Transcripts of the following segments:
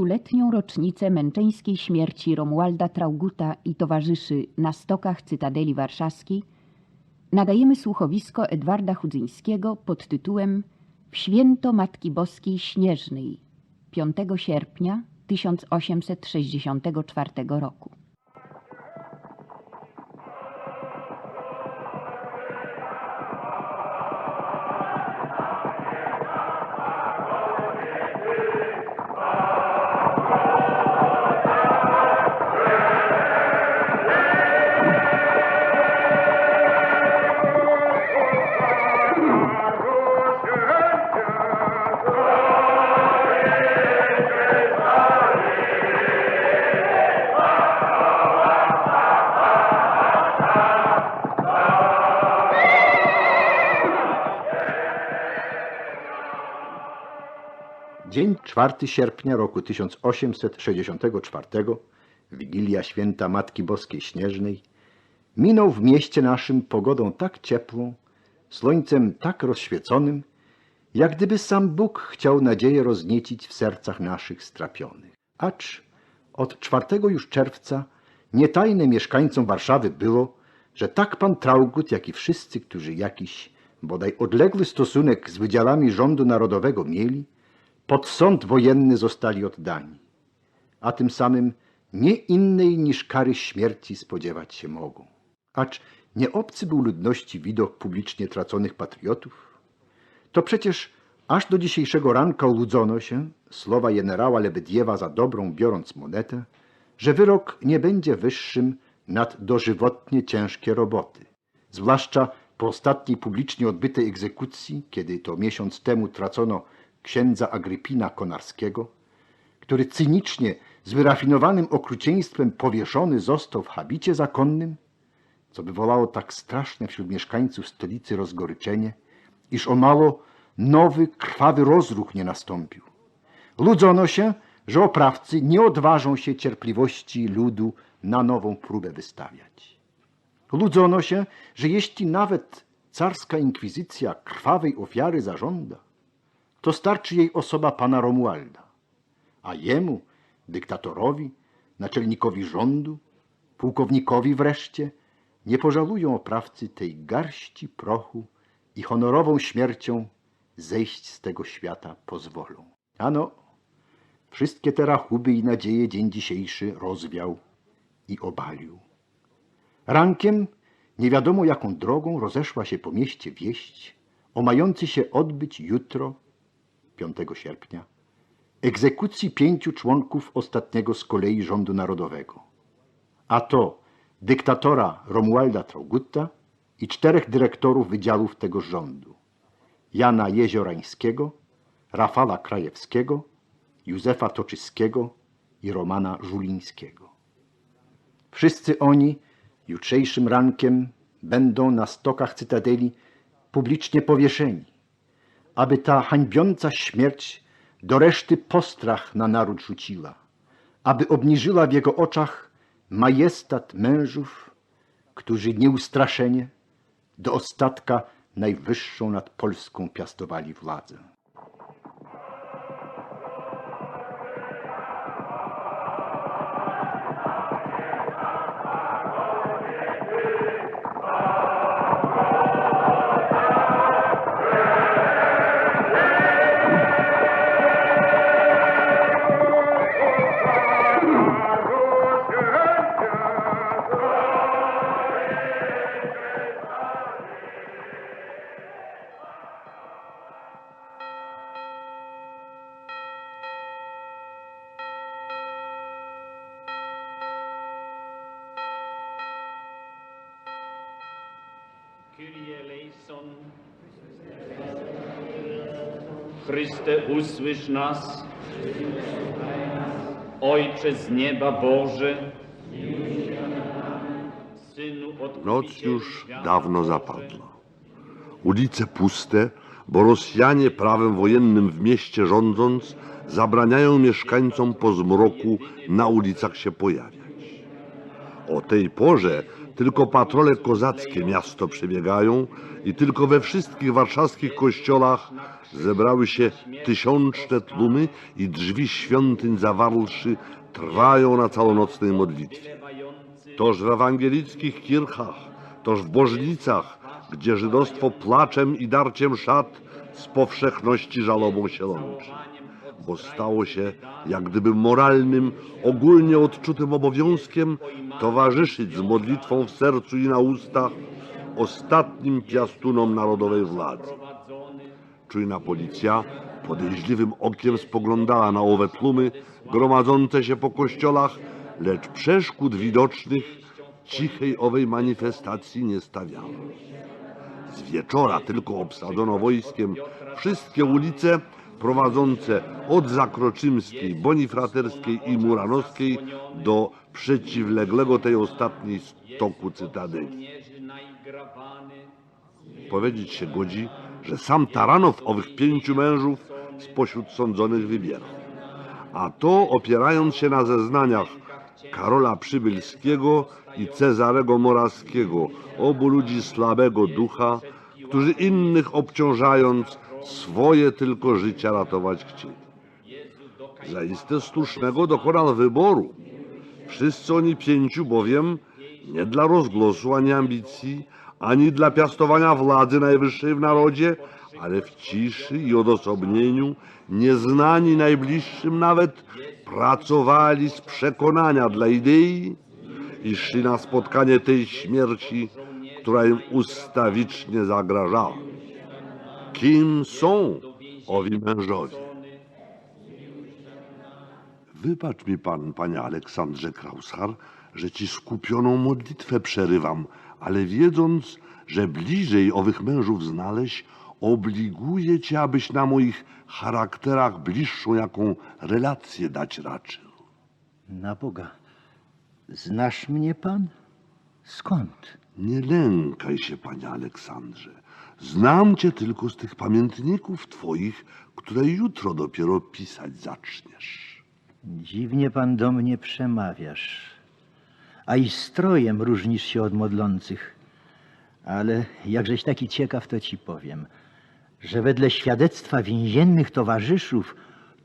stuletnią rocznicę męczeńskiej śmierci Romualda Trauguta i towarzyszy na stokach Cytadeli Warszawskiej nadajemy słuchowisko Edwarda Chudzyńskiego pod tytułem W święto Matki Boskiej Śnieżnej 5 sierpnia 1864 roku. Dzień 4 sierpnia roku 1864, Wigilia Święta Matki Boskiej Śnieżnej, minął w mieście naszym pogodą tak ciepłą, słońcem tak rozświeconym, jak gdyby sam Bóg chciał nadzieję rozniecić w sercach naszych strapionych. Acz od 4 już czerwca nietajne mieszkańcom Warszawy było, że tak pan Traugut, jak i wszyscy, którzy jakiś bodaj odległy stosunek z wydziałami rządu narodowego mieli, pod sąd wojenny zostali oddani, a tym samym nie innej niż kary śmierci spodziewać się mogą. Acz nie obcy był ludności widok publicznie traconych patriotów. To przecież aż do dzisiejszego ranka łudzono się, słowa generała Lebediewa za dobrą biorąc monetę, że wyrok nie będzie wyższym nad dożywotnie ciężkie roboty. Zwłaszcza po ostatniej publicznie odbytej egzekucji, kiedy to miesiąc temu tracono księdza Agrypina Konarskiego, który cynicznie, z wyrafinowanym okrucieństwem powieszony został w habicie zakonnym, co wywołało tak straszne wśród mieszkańców stolicy rozgoryczenie, iż o mało nowy, krwawy rozruch nie nastąpił. Ludzono się, że oprawcy nie odważą się cierpliwości ludu na nową próbę wystawiać. Ludzono się, że jeśli nawet carska inkwizycja krwawej ofiary zażąda, to starczy jej osoba pana Romualda, a jemu, dyktatorowi, naczelnikowi rządu, pułkownikowi wreszcie, nie pożalują oprawcy tej garści prochu i honorową śmiercią zejść z tego świata pozwolą. Ano, wszystkie te rachuby i nadzieje dzień dzisiejszy rozwiał i obalił. Rankiem nie wiadomo jaką drogą rozeszła się po mieście wieść o mający się odbyć jutro 5 sierpnia, egzekucji pięciu członków ostatniego z kolei rządu narodowego, a to dyktatora Romualda Traugutta i czterech dyrektorów wydziałów tego rządu, Jana Jeziorańskiego, Rafała Krajewskiego, Józefa Toczyskiego i Romana Żulińskiego. Wszyscy oni jutrzejszym rankiem będą na stokach Cytadeli publicznie powieszeni, aby ta hańbiąca śmierć do reszty postrach na naród rzuciła, aby obniżyła w jego oczach majestat mężów, którzy nieustraszenie do ostatka najwyższą nad Polską piastowali władzę. Usłysz nas. Ojcze z nieba Boże. Synu Noc już dawno zapadła. Ulice puste, bo Rosjanie prawem wojennym w mieście rządząc zabraniają mieszkańcom po zmroku na ulicach się pojawiać. O tej porze tylko patrole kozackie miasto przebiegają i tylko we wszystkich warszawskich kościołach zebrały się tysiączne tłumy i drzwi świątyń zawarłszy trwają na całonocnej modlitwie. Toż w ewangelickich kirchach, toż w bożnicach, gdzie żydostwo placzem i darciem szat z powszechności żalobą się łączy. Bo stało się jak gdyby moralnym, ogólnie odczutym obowiązkiem towarzyszyć z modlitwą w sercu i na ustach ostatnim piastunom narodowej władzy. Czujna policja podejrzliwym okiem spoglądała na owe tłumy gromadzące się po kościołach, lecz przeszkód widocznych cichej owej manifestacji nie stawiała. Z wieczora tylko obsadzono wojskiem wszystkie ulice prowadzące od Zakroczymskiej, Bonifraterskiej i Muranowskiej do przeciwległego tej ostatniej stoku Cytadeli. Powiedzieć się godzi, że sam Taranow owych pięciu mężów spośród sądzonych wybierał. A to opierając się na zeznaniach Karola Przybylskiego i Cezarego Moraskiego, obu ludzi słabego ducha, którzy innych obciążając, swoje tylko życia ratować chcieli. Zaiste słusznego dokonał wyboru. Wszyscy oni pięciu bowiem nie dla rozgłosu ani ambicji, ani dla piastowania władzy najwyższej w narodzie, ale w ciszy i odosobnieniu, nieznani najbliższym nawet, pracowali z przekonania dla idei i szli na spotkanie tej śmierci, która im ustawicznie zagrażała. Kim są owi mężowie? Wybacz mi pan, panie Aleksandrze Krauschar, że ci skupioną modlitwę przerywam, ale wiedząc, że bliżej owych mężów znaleźć, obliguję cię, abyś na moich charakterach bliższą jaką relację dać raczył. Na Boga, znasz mnie pan? Skąd? Nie lękaj się, panie Aleksandrze. Znam cię tylko z tych pamiętników twoich, które jutro dopiero pisać zaczniesz. Dziwnie pan do mnie przemawiasz, a i strojem różnisz się od modlących. Ale jakżeś taki ciekaw, to ci powiem, że wedle świadectwa więziennych towarzyszów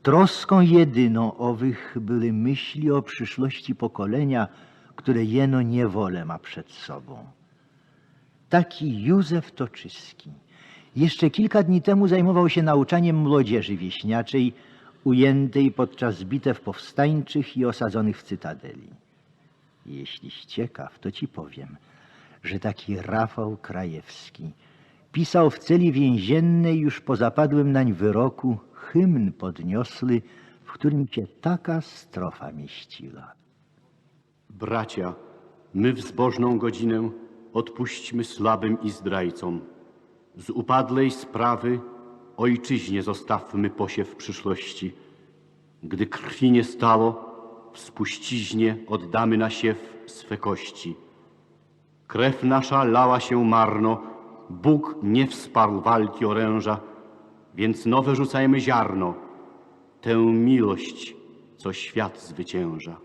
troską jedyną owych były myśli o przyszłości pokolenia, które jeno niewolę ma przed sobą. Taki Józef Toczyski jeszcze kilka dni temu zajmował się nauczaniem młodzieży wieśniaczej ujętej podczas bitew powstańczych i osadzonych w Cytadeli. Jeśliś ciekaw, to ci powiem, że taki Rafał Krajewski pisał w celi więziennej już po zapadłym nań wyroku hymn podniosły, w którym się taka strofa mieściła. Bracia, my w zbożną godzinę odpuśćmy słabym i zdrajcom. Z upadlej sprawy ojczyźnie zostawmy posiew przyszłości. Gdy krwi nie stało, w spuściźnie oddamy na siew swe kości. Krew nasza lała się marno, Bóg nie wsparł walki oręża, więc nowe rzucajmy ziarno, tę miłość, co świat zwycięża.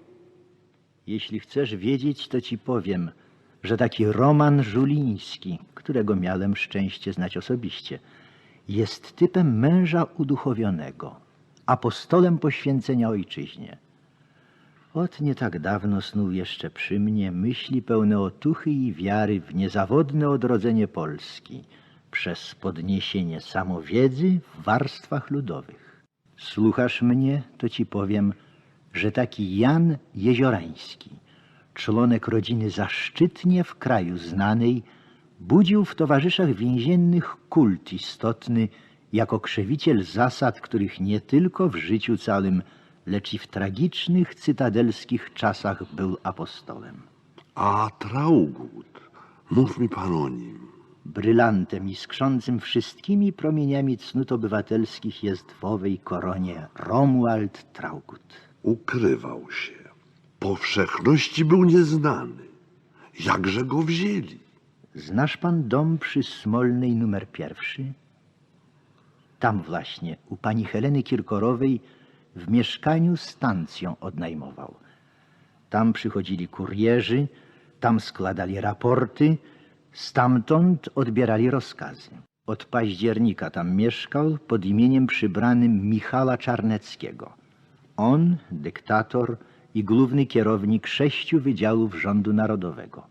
Jeśli chcesz wiedzieć, to ci powiem, że taki Roman Żuliński, którego miałem szczęście znać osobiście, jest typem męża uduchowionego, apostolem poświęcenia ojczyźnie. Od nie tak dawno snuł jeszcze przy mnie myśli pełne otuchy i wiary w niezawodne odrodzenie Polski przez podniesienie samowiedzy w warstwach ludowych. Słuchasz mnie, to ci powiem, że taki Jan Jeziorański, członek rodziny zaszczytnie w kraju znanej, budził w towarzyszach więziennych kult istotny jako krzewiciel zasad, których nie tylko w życiu całym, lecz i w tragicznych cytadelskich czasach był apostolem. A Traugut, mów mi pan o nim. Brylantem iskrzącym wszystkimi promieniami cnót obywatelskich jest w owej koronie Romuald Traugut. Ukrywał się. Powszechności był nieznany. Jakże go wzięli? Znasz pan dom przy Smolnej numer pierwszy? Tam właśnie, u pani Heleny Kirkorowej, w mieszkaniu stancją odnajmował. Tam przychodzili kurierzy, tam składali raporty, stamtąd odbierali rozkazy. od października tam mieszkał pod imieniem przybranym Michala Czarneckiego. On, dyktator i główny kierownik sześciu wydziałów rządu narodowego.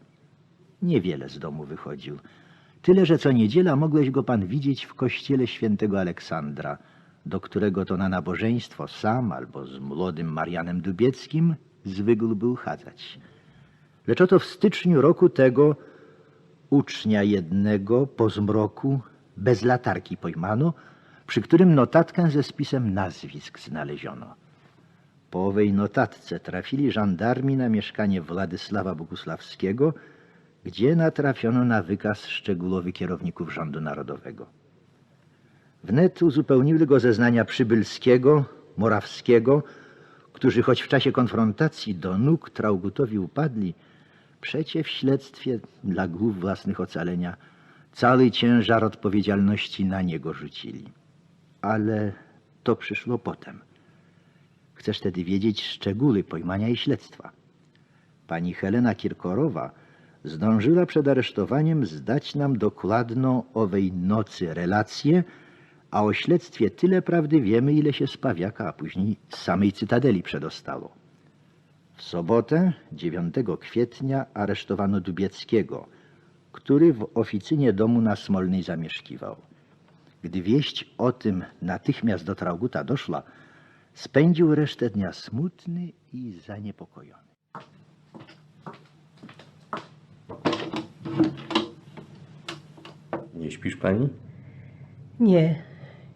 Niewiele z domu wychodził. Tyle, że co niedziela mogłeś go pan widzieć w kościele świętego Aleksandra, do którego to na nabożeństwo sam albo z młodym Marianem Dubieckim zwykł był chadzać. Lecz oto w styczniu roku tego ucznia jednego po zmroku bez latarki pojmano, przy którym notatkę ze spisem nazwisk znaleziono. Po owej notatce trafili żandarmi na mieszkanie Władysława Bogusławskiego, gdzie natrafiono na wykaz szczegółowy kierowników rządu narodowego. Wnet uzupełniły go zeznania Przybylskiego, Morawskiego, którzy choć w czasie konfrontacji do nóg Traugutowi upadli, przecie w śledztwie dla głów własnych ocalenia cały ciężar odpowiedzialności na niego rzucili. Ale to przyszło potem. Chcesz tedy wiedzieć szczegóły pojmania i śledztwa. Pani Helena Kirkorowa zdążyła przed aresztowaniem zdać nam dokładną owej nocy relację, a o śledztwie tyle prawdy wiemy, ile się z Pawiaka, a później z samej Cytadeli przedostało. W sobotę, 9 kwietnia, aresztowano Dubieckiego, który w oficynie domu na Smolnej zamieszkiwał. Gdy wieść o tym natychmiast do Trauguta doszła, spędził resztę dnia smutny i zaniepokojony. Nie śpisz pani? Nie.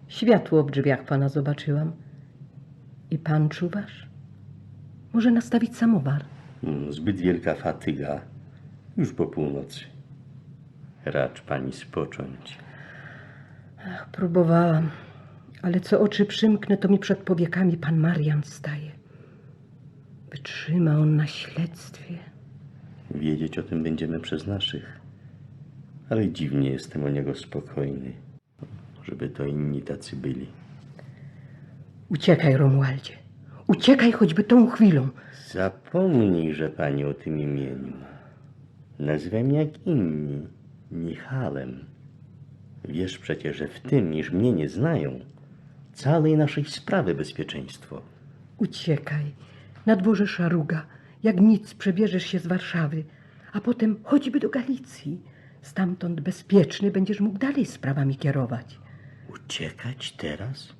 Światło w drzwiach pana zobaczyłam. I pan czuwasz? Może nastawić samowar? Mm, Zbyt wielka fatyga. Już po północy. Racz pani spocząć. Ach, próbowałam. Ale co oczy przymknę, to mi przed powiekami pan Marian staje. Wytrzyma on na śledztwie. Wiedzieć o tym będziemy przez naszych. Ale dziwnie jestem o niego spokojny. Żeby to inni tacy byli. Uciekaj, Romualdzie. Uciekaj choćby tą chwilą. Zapomnij, że pani o tym imieniu. Nazywaj mnie jak inni. Michalem. Wiesz przecież, że w tym, iż mnie nie znają, całej naszej sprawy bezpieczeństwo. Uciekaj. Na dworze szaruga. Jak nic przebierzesz się z Warszawy, a potem choćby do Galicji. Stamtąd bezpieczny będziesz mógł dalej sprawami kierować. Uciekać teraz?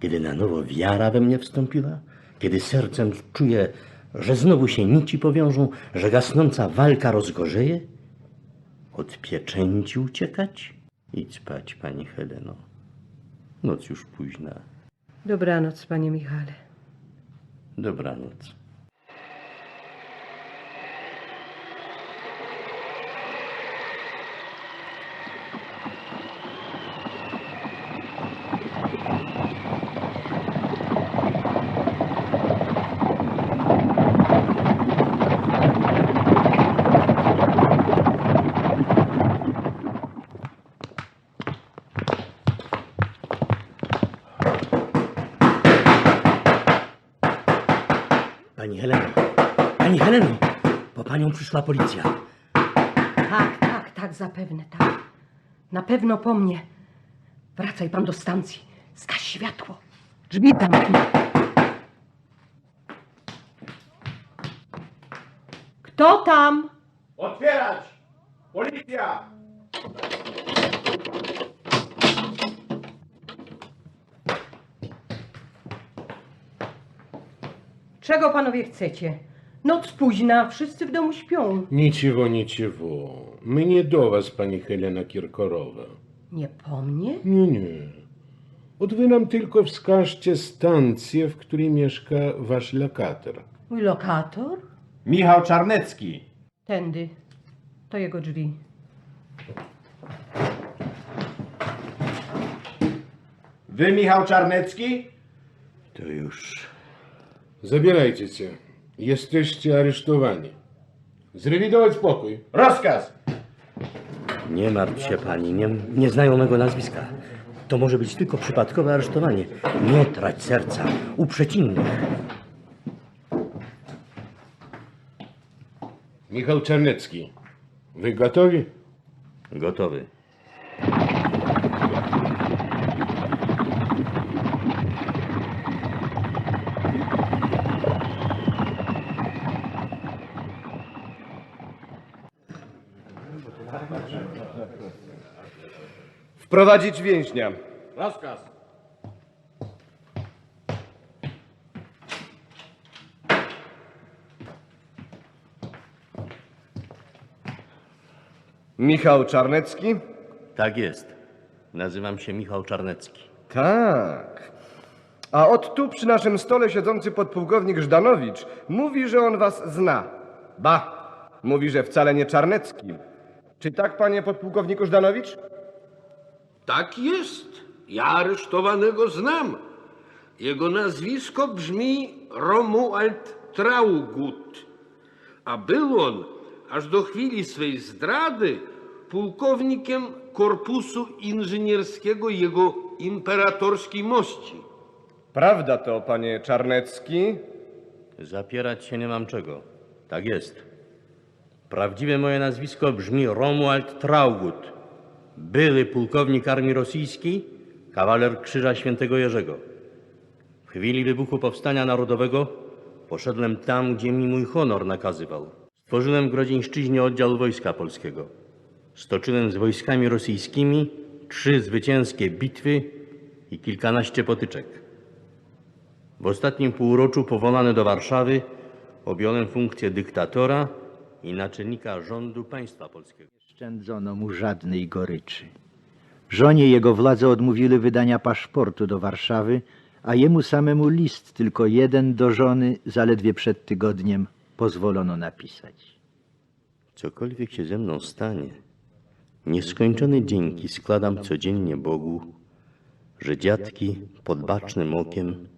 Kiedy na nowo wiara we mnie wstąpiła? Kiedy sercem czuję, że znowu się nici powiążą, że gasnąca walka rozgorzeje? Od pieczęci uciekać? Idź spać, pani Heleno. Noc już późna. Dobranoc, panie Michale. Dobranoc. Pani Heleno, pani Heleno, po panią przyszła policja. Tak, tak, tak, zapewne, tak. Na pewno po mnie. Wracaj pan do stacji. Zgaś światło. Drzwi zamknij. Kto tam? Otwierać! Policja! Czego panowie chcecie? Noc późna, wszyscy w domu śpią. Ничего, ничего. Мы не до вас, pani Helena Kirkorowa. Nie po mnie? Nie, nie. Od wy nam tylko wskażcie stację, w której mieszka wasz lokator. Mój lokator? Michał Czarnecki. Tędy. To jego drzwi. Wy Michał Czarnecki? To już Zabierajcie się. Jesteście aresztowani. Zrewidować pokój. Rozkaz! Nie martw się pani, nie, nie znają mego nazwiska. To może być tylko przypadkowe aresztowanie. Nie trać serca, uprzeć innych. Michał Czarnecki. Wy gotowi? Gotowy. Wprowadzić więźnia. Rozkaz. Michał Czarnecki? Tak jest. Nazywam się Michał Czarnecki. Tak. A od tu przy naszym stole siedzący podpułkownik Żdanowicz mówi, że on was zna. Ba, mówi, że wcale nie Czarnecki. Czy tak, panie podpułkowniku Żdanowicz? Tak jest. Ja aresztowanego znam. Jego nazwisko brzmi Romuald Traugut. A był on, aż do chwili swej zdrady, pułkownikiem Korpusu Inżynierskiego jego imperatorskiej mości. Prawda to, panie Czarnecki. Zapierać się nie mam czego. Tak jest. Prawdziwe moje nazwisko brzmi Romuald Traugut. Były pułkownik armii rosyjskiej, kawaler Krzyża Świętego Jerzego. W chwili wybuchu Powstania Narodowego poszedłem tam, gdzie mi mój honor nakazywał. Stworzyłem w Grodzieńszczyźnie oddział Wojska Polskiego. Stoczyłem z wojskami rosyjskimi trzy zwycięskie bitwy i kilkanaście potyczek. W ostatnim półroczu powołany do Warszawy objąłem funkcję dyktatora i naczelnika rządu państwa polskiego. Szczędzono mu żadnej goryczy. Żonie jego władze odmówiły wydania paszportu do Warszawy, a jemu samemu list tylko jeden do żony zaledwie przed tygodniem pozwolono napisać. Cokolwiek się ze mną stanie, nieskończone dzięki składam codziennie Bogu, że dziadki pod bacznym okiem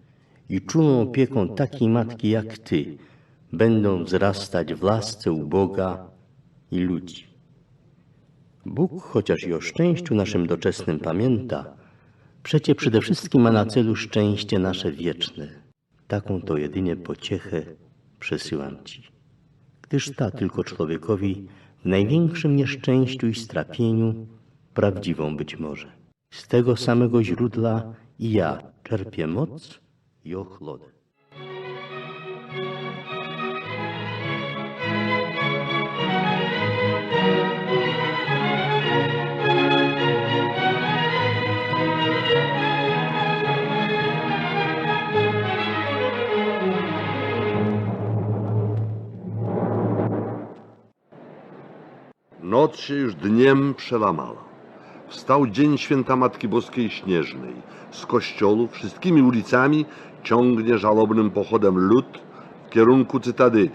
i czułą opieką takiej matki jak Ty będą wzrastać w lasce u Boga i ludzi. Bóg, chociaż i o szczęściu naszym doczesnym pamięta, przecie przede wszystkim ma na celu szczęście nasze wieczne. Taką to jedynie pociechę przesyłam Ci gdyż ta tylko człowiekowi w największym nieszczęściu i strapieniu prawdziwą być może. Z tego samego źródła i ja czerpię moc i ochlodę. Noc się już dniem przelamała. Wstał dzień święta Matki Boskiej Śnieżnej. Z kościołu wszystkimi ulicami ciągnie żalobnym pochodem lud w kierunku Cytadeli.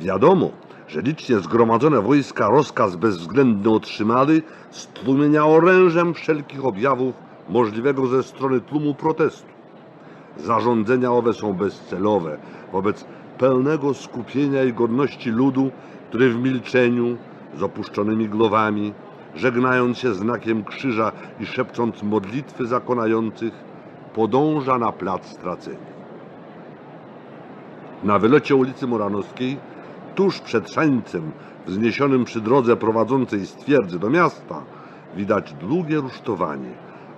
Wiadomo, że licznie zgromadzone wojska rozkaz bezwzględny otrzymały, stłumienia orężem wszelkich objawów możliwego ze strony tłumu protestu. Zarządzenia owe są bezcelowe wobec pełnego skupienia i godności ludu, który w milczeniu, z opuszczonymi głowami, żegnając się znakiem krzyża i szepcząc modlitwy zakonających, podąża na plac stracenia. Na wylocie ulicy Moranowskiej, tuż przed szańcem wzniesionym przy drodze prowadzącej z twierdzy do miasta, widać długie rusztowanie,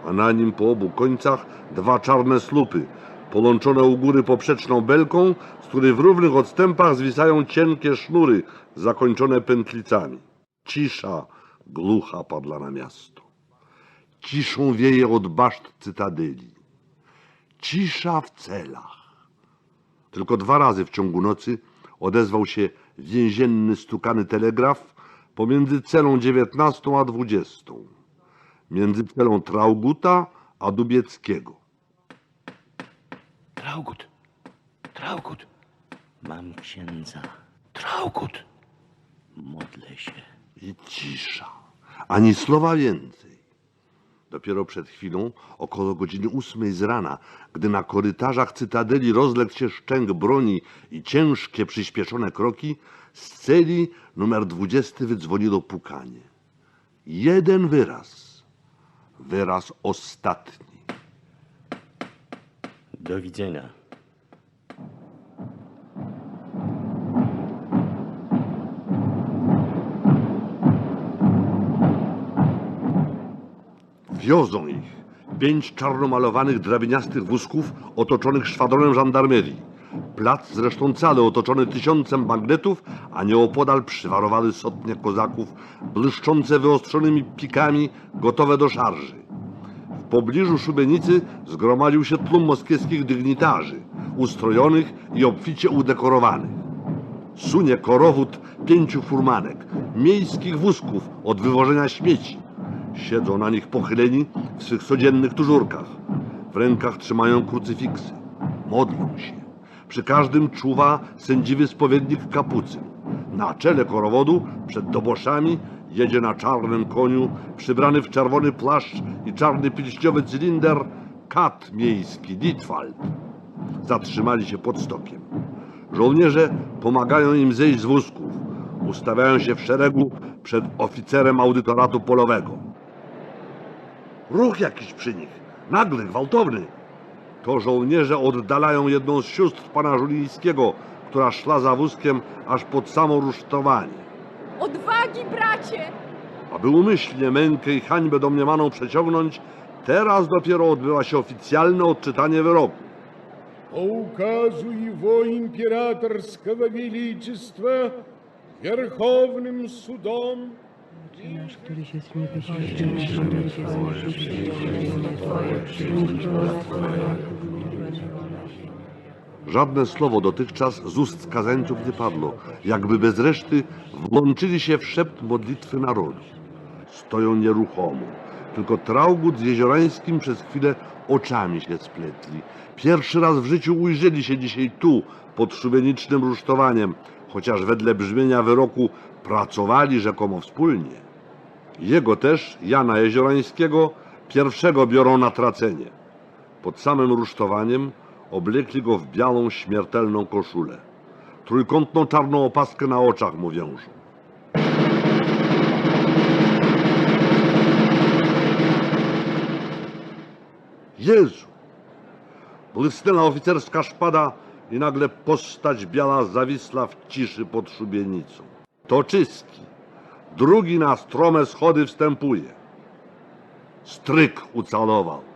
a na nim po obu końcach dwa czarne słupy, połączone u góry poprzeczną belką, z której w równych odstępach zwisają cienkie sznury zakończone pętlicami. Cisza glucha padła na miasto. Ciszą wieje od baszt cytadeli. Cisza w celach. Tylko dwa razy w ciągu nocy odezwał się więzienny stukany telegraf pomiędzy celą 19 a 20. Między celą Trauguta a Dubieckiego. Traugut, Traugut. Mam księdza. Traugut. Modlę się. I cisza. Ani słowa więcej. Dopiero przed chwilą, około godziny ósmej z rana, gdy na korytarzach cytadeli rozległ się szczęk broni i ciężkie, przyspieszone kroki, z celi numer 20 wydzwoniło pukanie. Jeden wyraz. Wyraz ostatni. Do widzenia. Wiozą ich. Pięć czarnomalowanych, drabiniastych wózków otoczonych szwadronem żandarmerii. Plac zresztą cały otoczony tysiącem bagnetów, a nieopodal przywarowały sotnie kozaków, błyszczące wyostrzonymi pikami, gotowe do szarży. Pobliżu szubienicy zgromadził się tłum moskiewskich dygnitarzy, ustrojonych i obficie udekorowanych. Sunie korowód pięciu furmanek, miejskich wózków od wywożenia śmieci. Siedzą na nich pochyleni w swych codziennych tużurkach. W rękach trzymają krucyfiksy. Modlą się. Przy każdym czuwa sędziwy spowiednik kapucyn. Na czele korowodu, przed doboszami, jedzie na czarnym koniu, przybrany w czerwony płaszcz i czarny pilśniowy cylinder, kat miejski, Ditwald. Zatrzymali się pod stokiem. Żołnierze pomagają im zejść z wózków. Ustawiają się w szeregu przed oficerem audytoratu polowego. Ruch jakiś przy nich, nagły, gwałtowny. To żołnierze oddalają jedną z sióstr pana Żulińskiego, która szła za wózkiem aż pod samo rusztowanie. Odwagi, bracie! Aby umyślnie mękę i hańbę domniemaną przeciągnąć, teraz dopiero odbywa się oficjalne odczytanie wyroku. По указу его императорского величества Верховным судом Nasz, któryś jest w niebie, Żadne słowo dotychczas z ust skazańców nie padło, jakby bez reszty włączyli się w szept modlitwy narodu. Stoją nieruchomo, tylko Traugut z Jeziorańskim przez chwilę oczami się spletli. Pierwszy raz w życiu ujrzeli się dzisiaj tu, pod szubienicznym rusztowaniem, chociaż wedle brzmienia wyroku pracowali rzekomo wspólnie. Jego też, Jana Jeziorańskiego, pierwszego biorą na tracenie. Pod samym rusztowaniem oblekli go w białą, śmiertelną koszulę. Trójkątną czarną opaskę na oczach mu wiążą. Jezu! Błysnęła oficerska szpada i nagle postać biała zawisła w ciszy pod szubienicą. Toczyski. Drugi na strome schody wstępuje. Stryk ucalował.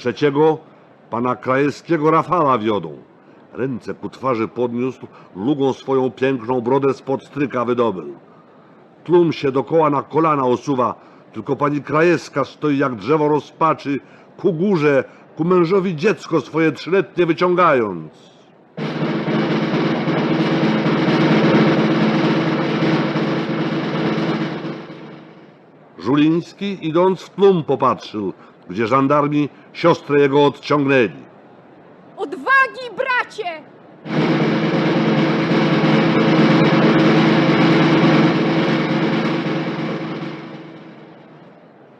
Trzeciego pana Krajewskiego Rafała wiodą. Ręce ku twarzy podniósł, lugą swoją piękną brodę spod stryka wydobył. Tłum się dokoła na kolana osuwa, tylko pani Krajewska stoi jak drzewo rozpaczy, ku górze, ku mężowi dziecko swoje trzyletnie wyciągając. Żuliński idąc w tłum popatrzył, gdzie żandarmi siostrę jego odciągnęli. Odwagi, bracie!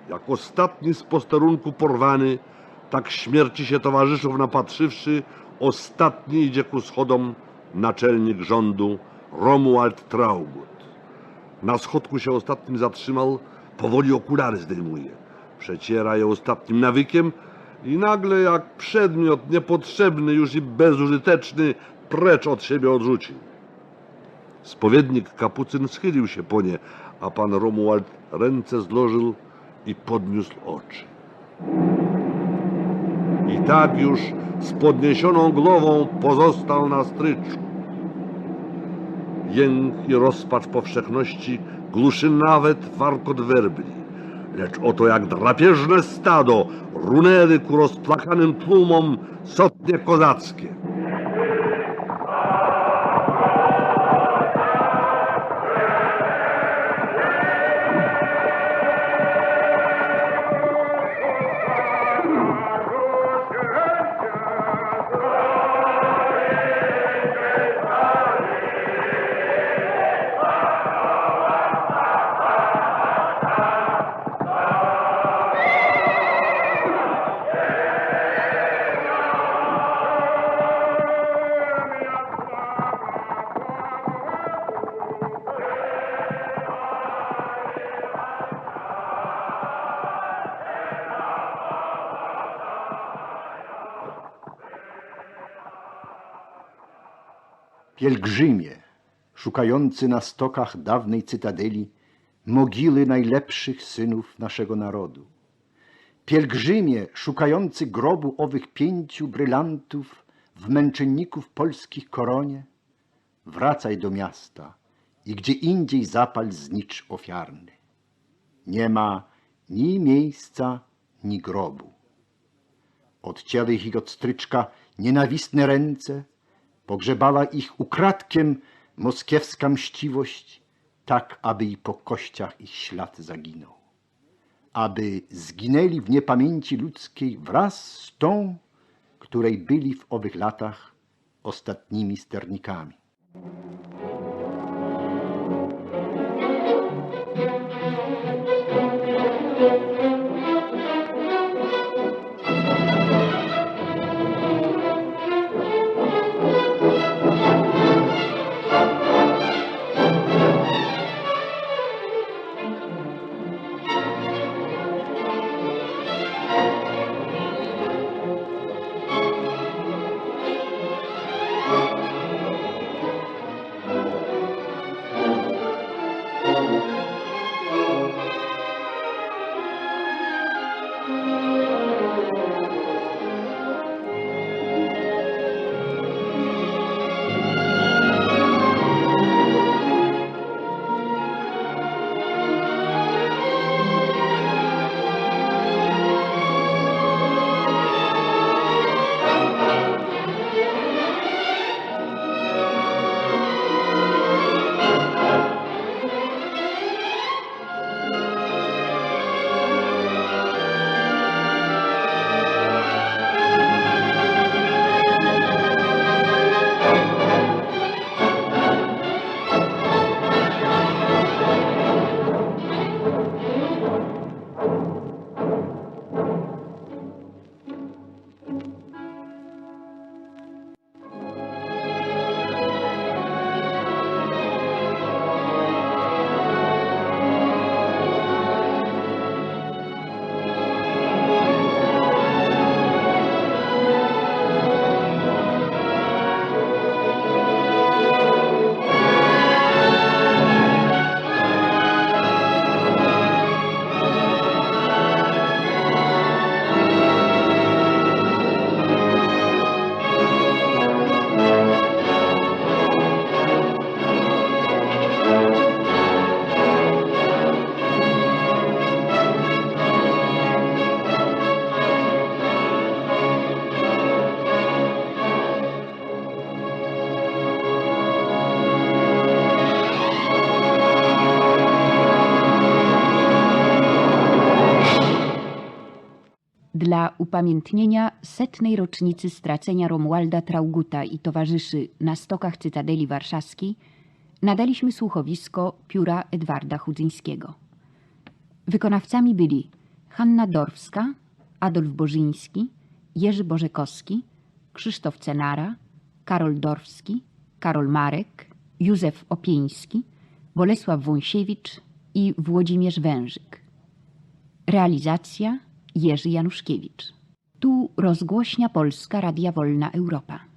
Jak ostatni z posterunku porwany, tak śmierci się towarzyszów napatrzywszy, ostatni idzie ku schodom naczelnik rządu Romuald Traugott. Na schodku się ostatnim zatrzymał, powoli okulary zdejmuje. Przeciera je ostatnim nawykiem i nagle jak przedmiot niepotrzebny już i bezużyteczny precz od siebie odrzucił. Spowiednik kapucyn schylił się po nie, a pan Romuald ręce złożył i podniósł oczy. I tak już z podniesioną głową pozostał na stryczku. Jęk i rozpacz powszechności głuszy nawet warkot werbli. Lecz oto jak drapieżne stado runęły ku rozplakanym tłumom sotnie kozackie. Pielgrzymie, szukający na stokach dawnej cytadeli, mogiły najlepszych synów naszego narodu. Pielgrzymie szukający grobu owych pięciu brylantów w męczenników polskich koronie, wracaj do miasta i gdzie indziej zapal znicz ofiarny. Nie ma ni miejsca, ni grobu. Odcięły ich od stryczka nienawistne ręce, pogrzebała ich ukradkiem moskiewska mściwość, tak aby i po kościach ich ślad zaginął. Aby zginęli w niepamięci ludzkiej wraz z tą, której byli w owych latach ostatnimi sternikami. Dla upamiętnienia setnej rocznicy stracenia Romualda Trauguta i towarzyszy na stokach Cytadeli Warszawskiej nadaliśmy słuchowisko pióra Edwarda Chudzyńskiego. Wykonawcami byli Hanna Dorwska, Adolf Bożyński, Jerzy Bożekowski, Krzysztof Cenara, Karol Dorwski, Karol Marek, Józef Opieński, Bolesław Wąsiewicz i Włodzimierz Wężyk. Realizacja Jerzy Januszkiewicz. Tu rozgłośnia Polska Radia Wolna Europa.